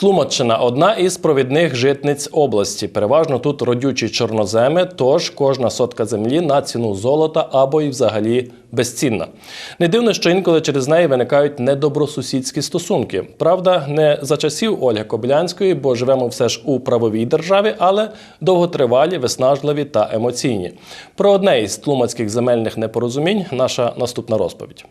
Тлумаччина одна із провідних житниць області. Переважно тут родючі чорноземи, тож кожна сотка землі на ціну золота або й взагалі безцінна. Не дивно, що інколи через неї виникають недобросусідські стосунки. Правда, не за часів Ольги Кобилянської, бо живемо все ж у правовій державі, але довготривалі, виснажливі та емоційні. Про одне із тлумацьких земельних непорозумінь наша наступна розповідь.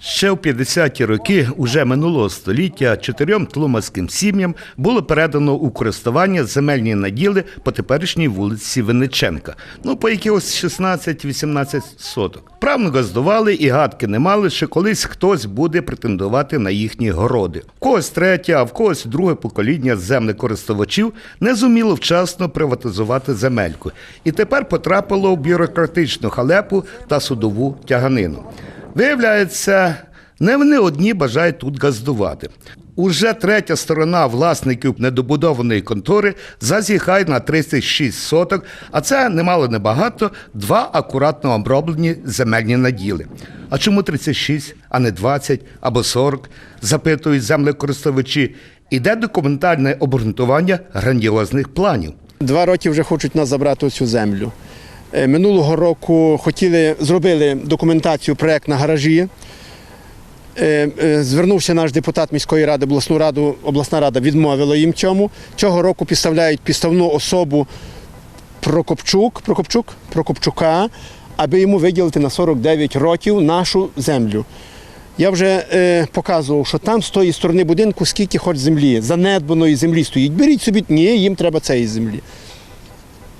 Ще в 50-ті роки уже минулого століття чотирьом тлумацьким сім'ям було передано у користування земельні наділи по теперішній вулиці Винниченка. Ну, по якихось 16-18 соток. Правно газдували і гадки не мали, що колись хтось буде претендувати на їхні городи. В когось третє, а в когось друге покоління землекористувачів не зуміло вчасно приватизувати земельку. І тепер потрапило в бюрократичну халепу та судову тяганину. Виявляється, не вони одні бажають тут газдувати. Уже третя сторона власників недобудованої контори зазіхає на 36 соток, а це немало небагато два акуратно оброблені земельні наділи. А чому 36, а не 20 або 40, запитують землекористувачі. Іде документальне обґрунтування грандіозних планів. Два роки вже хочуть нас забрати цю землю. Е, Минулого року хотіли, зробили документацію, проєкт на гаражі. Е, е, Звернувся наш депутат міської ради, обласну раду, обласна рада відмовила їм цьому. Цього року підставляють підставну особу Прокопчук, Прокопчук, Прокопчука, аби йому виділити на 49 років нашу землю. Я вже е, показував, що там з тої сторони будинку скільки хоч землі, занедбаної землі стоїть. Беріть собі, ні, їм треба цієї землі.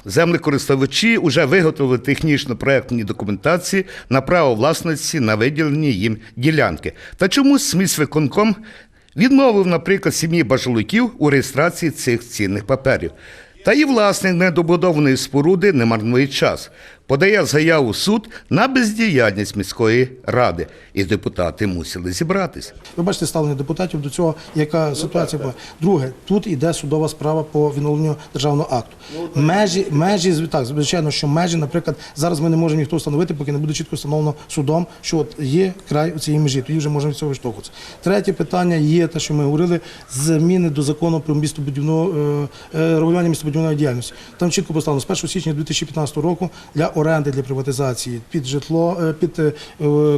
Землекористувачі вже виготовили технічно проектні документації на право власності на виділені їм ділянки. Та чомусь міськвиконком відмовив, наприклад, сім'ї бажалуків у реєстрації цих цінних паперів. Та і власник недобудованої споруди не марнує час. Подає заяву суд на бездіяльність міської ради, і депутати мусили зібратись. Ви бачите ставлення депутатів до цього, яка ситуація була. Друге, тут іде судова справа по відновленню державного акту. Межі, межі, так, звичайно, що межі, наприклад, зараз ми не можемо ніхто встановити, поки не буде чітко встановлено судом, що от є край цієї межі, тоді вже можемо від цього виштовхуватися. Третє питання є те, що ми говорили, зміни до закону про містобудівну е, е, регулювання діяльності. Там чітко поставлено з 1 січня 2015 року для оренди для приватизації під житло, е, під е,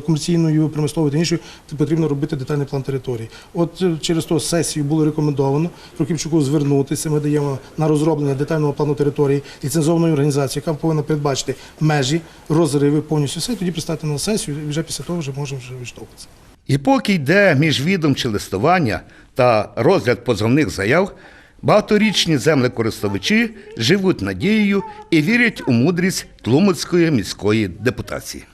комерційною, промисловою та іншою потрібно робити детальний план території. От е, через то сесію було рекомендовано Прокіпчуку звернутися. Ми даємо на розроблення детального плану території ліцензованої організації, яка повинна передбачити межі, розриви повністю все. Тоді пристати на сесію, і вже після того вже можемо вже відштовхуватися. І поки йде міжвідомче листування та розгляд позовних заяв, багаторічні землекористувачі живуть надією і вірять у мудрість Тлумацької міської депутації.